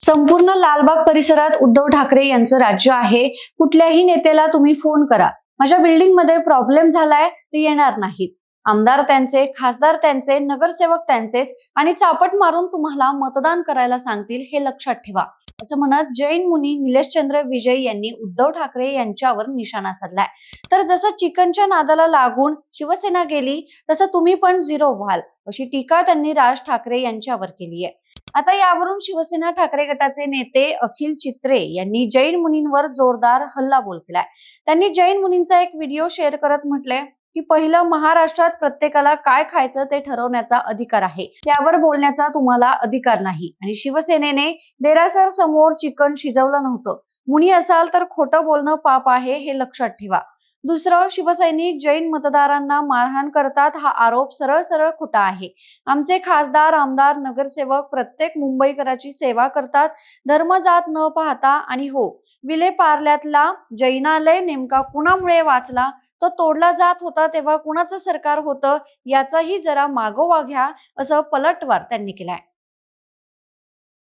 संपूर्ण लालबाग परिसरात उद्धव ठाकरे यांचं राज्य आहे. कुठल्याही नेत्याला तुम्ही फोन करा. माझ्या बिल्डिंगमध्ये प्रॉब्लेम झालाय ते येणार नाहीत. आमदार त्यांचे खासदार त्यांचे नगरसेवक त्यांचेच आणि चापट मारून तुम्हाला मतदान करायला सांगतील हे लक्षात ठेवा. असं म्हणत जैन मुनी निलेशचंद्र विजय यांनी उद्धव ठाकरे यांच्यावर निशाणा साधलाय. तर जसं चिकनच्या नादाला लागून शिवसेना गेली तसं तुम्ही पण झिरो व्हाल अशी टीका त्यांनी राज ठाकरे यांच्यावर केली आहे. आता यावरून शिवसेना ठाकरे गटाचे नेते अखिल चित्रे यांनी जैन मुनींवर जोरदार हल्लाबोल केलाय. त्यांनी जैन मुनींचा एक व्हिडिओ शेअर करत म्हटलंय की पहिलं महाराष्ट्रात प्रत्येकाला काय खायचं ते ठरवण्याचा अधिकार आहे. त्यावर बोलण्याचा तुम्हाला अधिकार नाही. आणि शिवसेनेने देरासर समोर चिकन शिजवलं नव्हतं. मुनी असाल तर खोटं बोलणं पाप आहे हे लक्षात ठेवा. दुसरं शिवसैनिक जैन मतदारांना मारहाण करतात हा आरोप सरळ सरळ खोटा आहे. आमचे खासदार आमदार नगरसेवक प्रत्येक मुंबईकराची सेवा करतात. धर्म जात न पाहता आणि हो विले पार्ल्यातला जैनालय नेमका कुणामुळे वाचला? तो तोडला जात होता तेव्हा कुणाचं सरकार होतं याचाही जरा मागोवा घ्या असं पलटवार त्यांनी केलाय.